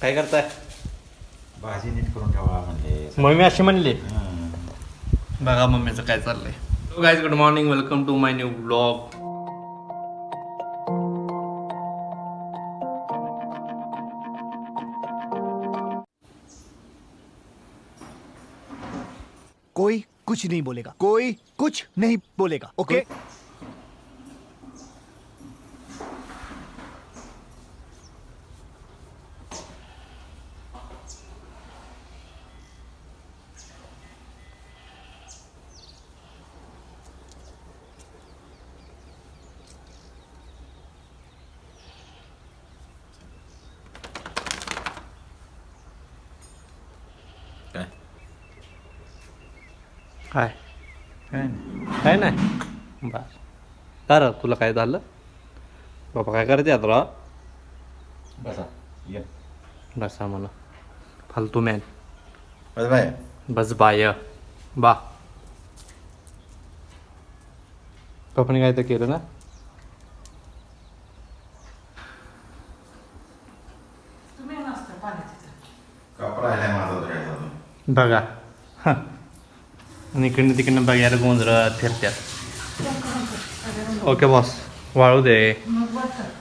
काय करताय? भाजी नीट करून ठेवा म्हणले. मम्मी अशी म्हणली. हं. बघा मम्मीचं काय चाललंय. Guys good morning welcome to my new blog कोई कुछ नहीं बोलेगा। कोई कुछ नहीं बोलेगा ओके काय काय काय नाही. काय नाही बर कर तुला काय झालं? बाबा काय करते आता बसा. ये. बसा म्हणा. फालतू मॅन बस बाय. बस बाय. बा. पप्पाने काय तर केलं ना? कपडा आहे माझा धुवायचा अजून. बघा. आणि इकडनं तिकडनं बघायला गोंधळत फिरत्यात. ओके बॉस वाळू दे.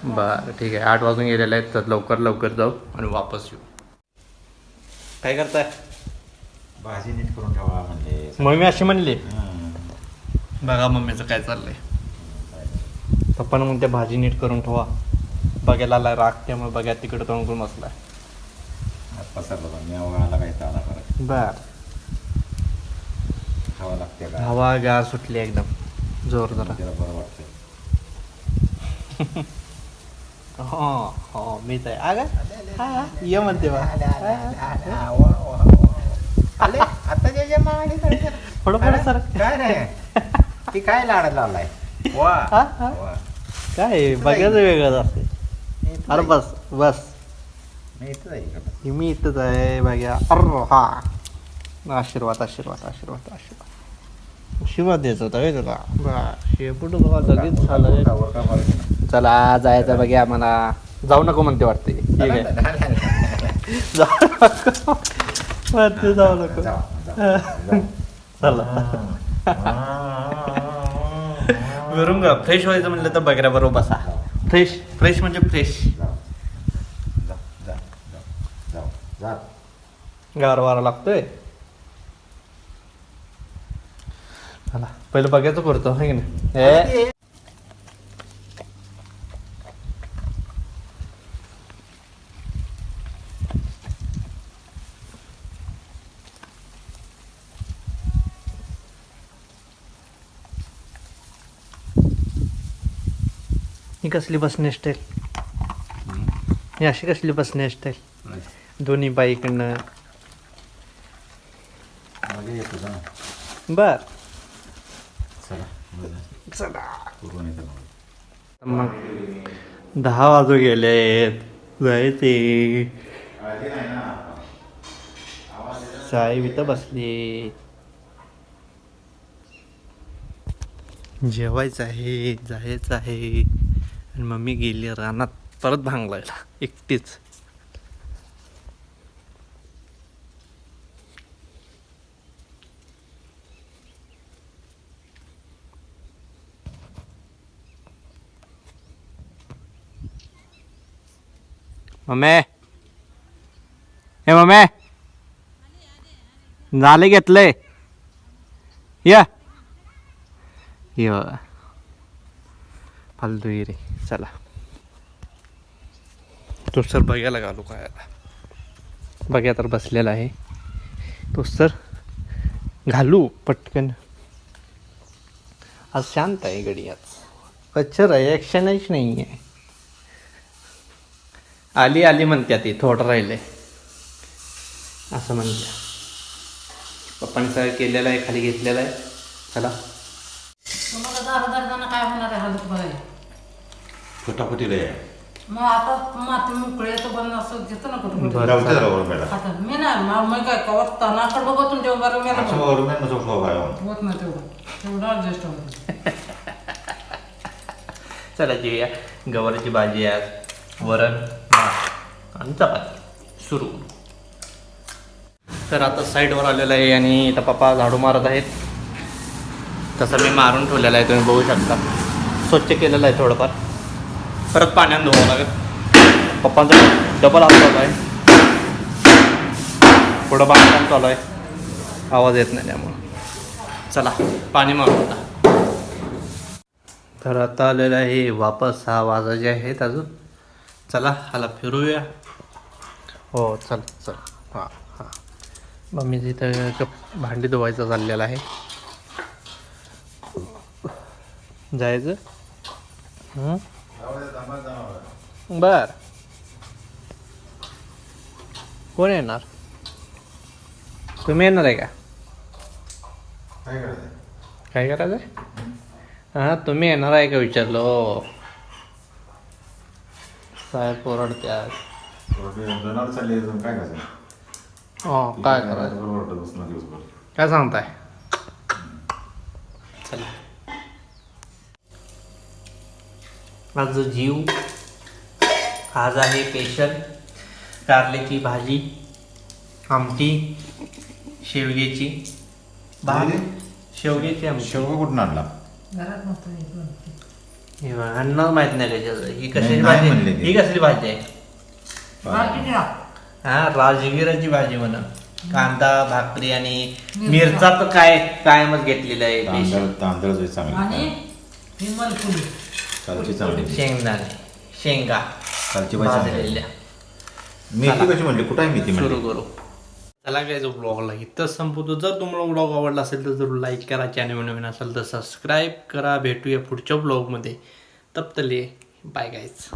बरं ठीक आहे. आठ वाजून गेलेले आहेत तर लवकर लवकर जाऊ आणि वापस येऊ. काय करताय? भाजी नीट करून ठेवा म्हणले. मम्मी अशी म्हणली. बघा मम्मीचं काय चाललंय. पप्पानं म्हणते भाजी नीट करून ठेवा. बघायला आलाय राग त्यामुळे बघा तिकडे तोंड करून बसलाय आला आला बर. खावा लागते का? हवा गार सुटली एकदम. जोर जरा. त्याला बरं वाटतं हो हो मीच आहे. अगं हा, ये म्हणते बा. आले आता थोडं थोडं सर काय नाही ती काय लाड लावलाय? वा हा, हा. काय बघायचं वेगळंच असते मी अरे. बस बस. मी इथंच आहे इकडं. मी इथंच आहे बघा अर हा. आशीर्वाद आशीर्वाद आशीर्वाद आशीर्वाद. आशीर्वाद द्यायचा होता काय तुला बस शेपूट बघा लगेच झालं? चला जायचं बघा आम्हाला जाऊ नको म्हणते वाटते ठीक आहे नाही, नाही, नाही. जाऊ नको म्हणते जाऊ नको. चला वरून ग फ्रेश व्हायचं म्हणलं तर बघा बरोबर बसा फ्रेश फ्रेश म्हणजे फ्रेश जाऊ. जाऊ, जाऊ, जाऊ, जाऊ, जाऊ. गार वारा लागतोय चला पहिलं बघायचं करतो है की नाही? ही कसली बसणे स्टाईल ही अशी कसली बसणे स्टाईल दोन्ही बाईकडनं. बर चला बरं. चला पूर्ण येतं मग. दहा वाजू गेलेत जायचे. आली साहेब इथं बसले. जेवायचं आहे जायचं आहे. आणि मम्मी गेली रानात परत भांगलायला. एकटीच. मम्मे. हे मम्मे. झाले घेतले या. य. फालतू रे चला. तो सर बघायला घालू काय बघ्या तर बसलेला आहे. तो सर घालू पटकन. आज शांत आहे गडी आज. कच्चर रिॲक्शनच नाही आहे आली आली म्हणत्या ती थोडं राहिले. असं म्हणत्या. पप्पांनी सगळं केलेलं आहे खाली घेतलेलं आहे. चला. काय होणार आहे हालत मग आता माती मोकळे बंद असं घेतो ना कुठं कुठं जाऊ दे बरोबर मॅडम आता मी नाही मग मी काय कवत बघतून बरं मी असं वरून नाही नसो ठेवा बाहेर. होत नाही तेवढं. तेवढं ॲडजस्ट होतं चला जेऊया. गवारीची भाजी आहे वरण भात आणि चपाती. सुरू. तर आता साईडवर आलेलं आहे आणि इथं पप्पा झाडू मारत आहेत. तसं मी मारून ठेवलेलं आहे तुम्ही बघू शकता. स्वच्छ केलेलं आहे थोडंफार. परत पाण्यात धुवावं लागेल. पप्पांचा डबल आवाज चालू आहे. पुढं बांधकाम चालू आहे. आवाज येत नाही त्यामुळं. चला पाणी मारू आता. तर आता आलेलं आहे वापस सहा वाजायचे आहेत अजून. चला हाला फिरूया. हो चल चल. हां हां. मग मी तिथं कप भांडी धुवायचं चाललेलं आहे. जायचं? हं? बर. कोण येणार? तुम्ही येणार आहे का? काय करायचं काय करायचं आहे हां तुम्ही येणार आहे का विचारलो? साहेब ओरडत्यात. जनावर चालली अजून काय करायचं? हो काय करायचं? बरोबर बसणार दिवसभर. काय सांगताय? चला. आज जीव आज आहे स्पेशल कारल्याची भाजी आमटी शेवग्याची. भाजी शेवग्याची आमटी. शेवगा कुठून आणला? घरात नव्हतं अन्न माहीत नाही कशाचं. ही कशाची नाही भाजी? म्हणले आहे? ते. ही कसली भाजी आहे? द्या. हा राजगिराची भाजी म्हणा. कांदा भाकरी आणि मिरचा. तर काय कायमच घेतलेला आहे तांदळ special. तांदळ जे चांगले आणि हिमल फुली. कालची चांगली शेंगदाणे. शेंगा. कालची भाजी चांगली भाजलेल्या. मेथी कशी म्हणली? कुठं आहे मेथी सुरू म्हणली करू. चला काय जो ब्लॉगला इथंच संपवतो. जर तुम्हाला ब्लॉग आवडला असेल तर जरूर लाईक करा. चॅनल नवीन असेल तर सबस्क्राईब करा. भेटूया पुढच्या ब्लॉगमध्ये तप्तले बाय गायच